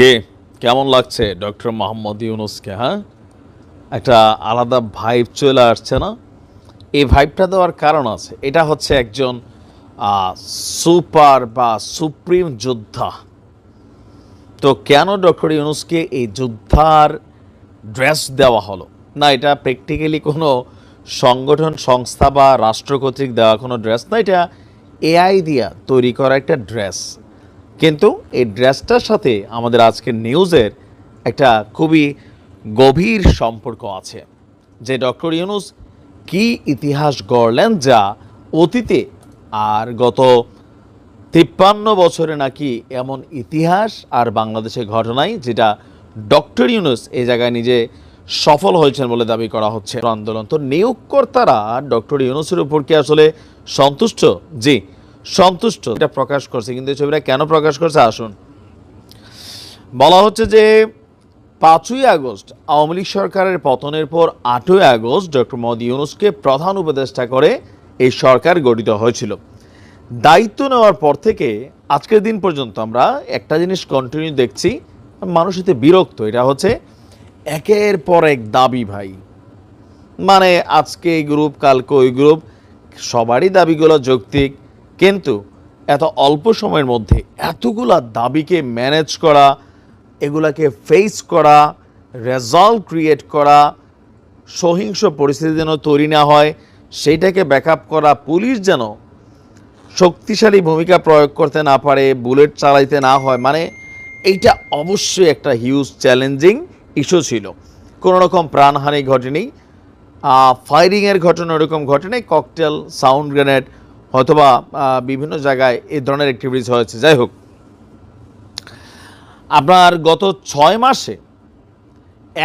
কে? কেমন লাগছে? ডক্টর মোহাম্মদ ইউনুসকে হ্যাঁ? একটা আলাদা ভাইব চলে আসছে না? এই ভাইবটা দেওয়ার কারণ আছে। এটা হচ্ছে একজন সুপার বা সুপ্রিম যোদ্ধা। তো কেন ডক্টর ইউনুসকে এই যোদ্ধার ড্রেস দেওয়া হলো? না, এটা প্র্যাকটিক্যালি কোনো সংগঠন, সংস্থা বা রাষ্ট্র কর্তৃক দেওয়া কোনো ড্রেস না, এটা এআই দিয়া তৈরি করা একটা ড্রেস কিন্তু এই ড্রেসটার সাথে আমাদের আজকের নিউজের একটা খুবই গভীর সম্পর্ক আছে, যে ডক্টর ইউনুস কি ইতিহাস গড়লেন যা অতীতে আর গত তিপ্পান্ন বছরে নাকি এমন ইতিহাস আর বাংলাদেশে ঘটনাই যেটা ডক্টর ইউনুস এই জায়গায় নিজে সফল হয়েছেন বলে দাবি করা হচ্ছে। আন্দোলন তো নিয়োগকর্তারা ডক্টর ইউনুসের উপর কি আসলে সন্তুষ্ট? জি। সন্তুষ্ট। এটা প্রকাশ করছে, কিন্তু এই ছবিটা কেন প্রকাশ করছে? আসুন। বলা হচ্ছে যে পাঁচই আগস্ট আওয়ামী লীগ সরকারের পতনের পর আটই আগস্ট ডক্টর মোহাম্মদ ইউনুসকে প্রধান উপদেষ্টা করে এই সরকার গঠিত হয়েছিল। দায়িত্ব নেওয়ার পর থেকে আজকের দিন পর্যন্ত আমরা একটা জিনিস কন্টিনিউ দেখছি, মানুষ এতে বিরক্ত। এটা হচ্ছে একের পর এক দাবি ভাই। মানে আজকে এই গ্রুপ কালকে ওই গ্রুপ সবারই দাবিগুলো যৌক্তিক। কিন্তু এত অল্প সময়ের মধ্যে এতগুলা দাবিকে ম্যানেজ করা, এগুলাকে ফেস করা রেজাল্ট ক্রিয়েট করা, সহিংস পরিস্থিতি যেন তৈরি না হয় সেইটাকে ব্যাকআপ করা, পুলিশ যেন শক্তিশালী ভূমিকা প্রয়োগ করতে না পারে বুলেট চালাইতে না হয় মানে এইটা অবশ্যই একটা হিউজ চ্যালেঞ্জিং ইস্যু ছিল। কোনো রকম প্রাণহানি ঘটেনি। ফায়ারিংয়ের ঘটনা ওরকম ঘটেনি ককটেল সাউন্ড গ্রেনেড হয়তোবা বিভিন্ন জায়গায় এই ধরনের অ্যাক্টিভিটিস হয়েছে যাই হোক, আপনার গত ছয় মাসে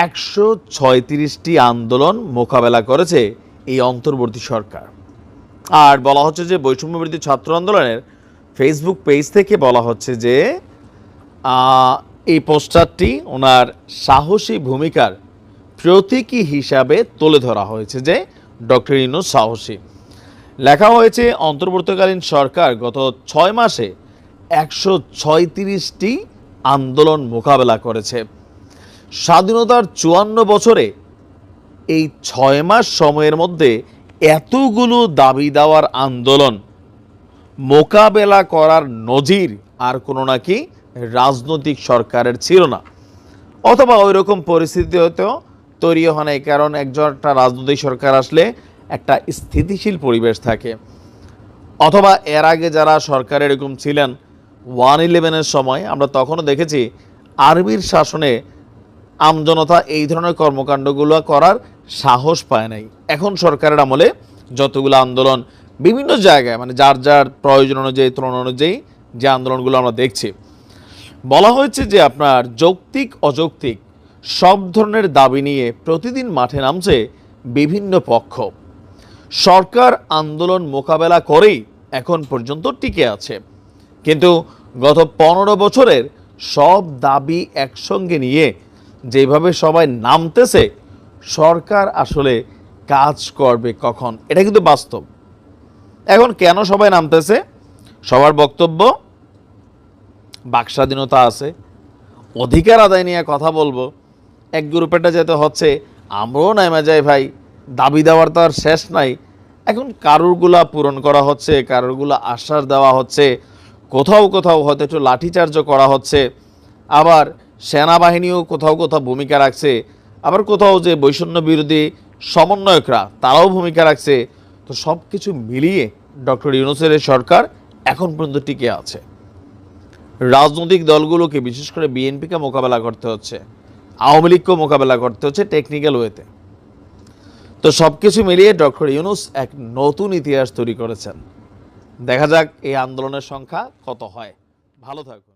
একশো ছয়ত্রিশটি আন্দোলন মোকাবেলা করেছে এই অন্তর্বর্তী সরকার। আর বলা হচ্ছে যে বৈষম্য বিরোধী ছাত্র আন্দোলনের ফেসবুক পেজ থেকে বলা হচ্ছে যে এই পোস্টারটি ওনার সাহসী ভূমিকার প্রতীকী হিসাবে তুলে ধরা হয়েছে যে, ডক্টর ইনুস সাহসী। লেখা হয়েছে, অন্তর্বর্তীকালীন সরকার গত ছয় মাসে একশো ছয়ত্রিশটি আন্দোলন মোকাবেলা করেছে। স্বাধীনতার চুয়ান্ন বছরে এই ছয় মাস সময়ের মধ্যে এতগুলো দাবি দেওয়ার আন্দোলন, মোকাবেলা করার নজির আর কোনো নাকি রাজনৈতিক সরকারের ছিল না। অথবা ওই রকম পরিস্থিতি হয়তো তৈরি হয় নাই, কারণ একজন একটা রাজনৈতিক সরকার আসলে একটা স্থিতিশীল পরিবেশ থাকে। অথবা এর আগে যারা সরকার এরকম ছিলেন, ওয়ান ইলেভেনের সময় আমরা তখনও দেখেছি আরবির শাসনে আমজনতা এই ধরনের কর্মকাণ্ডগুলো করার সাহস পায় নাই। এখন সরকারের আমলে যতগুলো আন্দোলন বিভিন্ন জায়গায় মানে যার যার প্রয়োজন অনুযায়ী তুলনা অনুযায়ী যে আন্দোলনগুলো আমরা দেখছি, বলা হয়েছে যে আপনার যৌক্তিক, অযৌক্তিক সব ধরনের দাবি নিয়ে প্রতিদিন মাঠে নামছে বিভিন্ন পক্ষ। সরকার আন্দোলন মোকাবেলা করেই এখন পর্যন্ত টিকে আছে। কিন্তু গত পনেরো বছরের সব দাবি একসঙ্গে নিয়ে যেভাবে সবাই নামতেছে, সরকার আসলে কাজ করবে কখন? এটা কিন্তু বাস্তব। এখন কেন সবাই নামতেছে? সবার বক্তব্য, বাক স্বাধীনতা আছে, অধিকার আদায় নিয়ে কথা বলব, এক গ্রুপেরটা যেতে হচ্ছে, আমরাও নেমে যাই ভাই। দাবি দেওয়ার তো আর শেষ নাই। এখন কারুরগুলা পূরণ করা হচ্ছে, কারুরগুলা আশ্বাস দেওয়া হচ্ছে, কোথাও কোথাও হয়তো একটু লাঠিচার্জ করা হচ্ছে। আবার সেনাবাহিনীও কোথাও কোথাও ভূমিকা রাখছে। আবার কোথাও যে বৈষম্য বিরোধী সমন্বয়করা, তারাও ভূমিকা রাখছে। তো সব কিছু মিলিয়ে ডক্টর ইউনুসের সরকার এখন পর্যন্ত টিকে আছে। রাজনৈতিক দলগুলোকে বিশেষ করে বিএনপিকে মোকাবেলা করতে হচ্ছে, আওয়ামী লীগকেও মোকাবেলা করতে হচ্ছে টেকনিক্যাল ওয়েতে তো সব কিছু মিলিয়ে ডক্টর ইউনুস এক নতুন ইতিহাস তৈরি করেছেন। দেখা যাক এই আন্দোলনের সংখ্যা কত হয়। ভালো থাকুন।